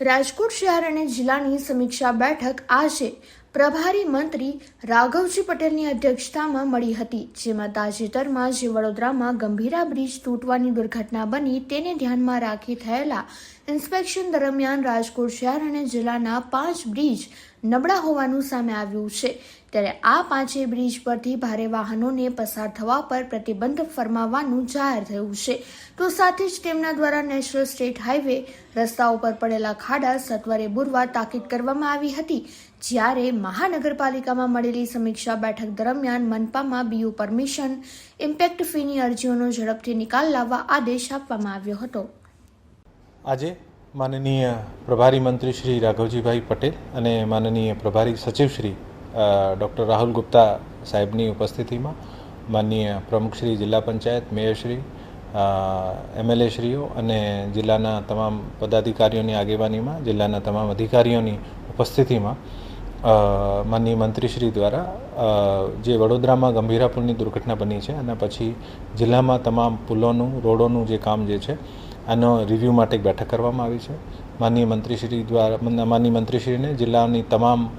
રાજકોટ શહેર અને જિલ્લાની સમીક્ષા બેઠક આજે પ્રભારી મંત્રી રાઘવજી પટેલની અધ્યક્ષતામાં મળી હતી, જેમાં તાજેતરમાં જે વડોદરામાં ગંભીરા બ્રિજ તૂટવાની દુર્ઘટના બની તેને ધ્યાનમાં રાખી થયેલા ઇન્સ્પેક્શન દરમિયાન રાજકોટ શહેર અને જિલ્લાના પાંચ બ્રિજ નબળા હોવાનું સામે આવ્યું છે. ત્યારે આ પાંચેય બ્રિજ પરથી ભારે વાહનોને પસાર થવા પર પ્રતિબંધ ફરમાવવાનું જાહેર થયું છે. તો સાથે જ તેમના દ્વારા નેશનલ સ્ટેટ હાઈવે રસ્તા ઉપર પડેલા ખાડા સત્વરે બુરવા તાકીદ કરવામાં આવી હતી, જ્યારે મહાનગરપાલિકામાં મળેલી સમીક્ષા બેઠક દરમિયાન મનપામાં બીયુ પરમિશન, ઇમ્પેક્ટ ફીની અરજીઓનો ઝડપથી નિકાલ લાવવા આદેશ આપવામાં આવ્યો હતો. આજે માનનીય પ્રભારી મંત્રી શ્રી રાઘવજીભાઈ પટેલ અને માનનીય પ્રભારી સચિવ શ્રી ડૉક્ટર રાહુલ ગુપ્તા સાહેબની ઉપસ્થિતિમાં માનનીય પ્રમુખ શ્રી જિલ્લા પંચાયત મેયરશ્રી એમએલએ શ્રીઓ અને જિલ્લાના તમામ પદાધિકારીઓની આગેવાનીમાં, જિલ્લાના તમામ અધિકારીઓની ઉપસ્થિતિમાં માનનીય મંત્રીશ્રી દ્વારા જે વડોદરામાં ગંભીરા પુલની દુર્ઘટના બની છે અને પછી જિલ્લામાં તમામ પુલોનું, રોડોનું જે કામ જે છે, આનો રિવ્યૂ માટે એક બેઠક કરવામાં આવી છે. માનનીય મંત્રીશ્રી દ્વારા, મન- માનનીય મંત્રીશ્રીને જિલ્લાની તમામ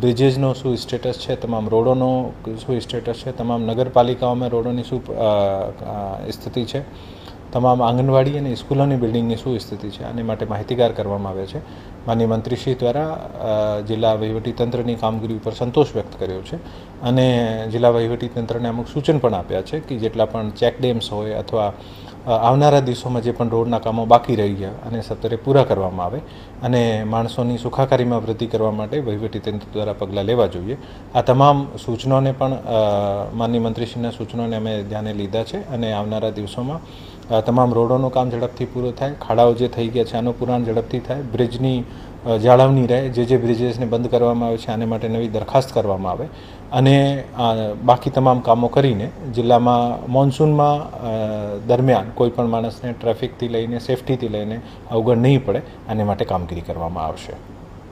બ્રિજીસનો શું સ્ટેટસ છે, તમામ રોડોનો શું સ્ટેટસ છે, તમામ નગરપાલિકાઓમાં રોડોની શું સ્થિતિ છે તમામ આંગણવાડી અને સ્કૂલોની બિલ્ડિંગની શું સ્થિતિ છે. આને માટે માહિતીગાર કરવામાં આવે છે. માનનીય મંત્રીશ્રી દ્વારા જિલ્લા વહીવટીતંત્રની કામગીરી ઉપર સંતોષ વ્યક્ત કર્યો છે અને જિલ્લા વહીવટીતંત્રને અમુક સૂચન પણ આપ્યા છે કે જેટલા પણ ચેક ડેમ્સ હોય અથવા આવનારા દિવસોમાં જે પણ રોડના કામો બાકી રહી ગયા અને સત્વરે પૂરા કરવામાં આવે અને માણસોની સુખાકારીમાં વૃદ્ધિ કરવા માટે વહીવટીતંત્ર દ્વારા પગલાં લેવા જોઈએ. આ તમામ સૂચનોને પણ માનનીય મંત્રીશ્રીના સૂચનોને અમે ધ્યાને લીધા છે અને આવનારા દિવસોમાં તમામ રોડોનું કામ ઝડપથી પૂરું થાય, ખાડાઓ જે થઈ ગયા છે આનું પુરાણ ઝડપથી થાય, બ્રિજની જાળવણી રહે, જે જે બ્રિજેસને બંધ કરવામાં આવે છે, આને માટે નવી દરખાસ્ત કરવામાં આવે. અને બાકી તમામ કામો કરીને જિલ્લામાં મોન્સૂનમાં દરમિયાન કોઈપણ માણસને ટ્રાફિકથી લઈને સેફટીથી લઈને અવગણ નહીં પડે, આને માટે કામગીરી કરવામાં આવશે.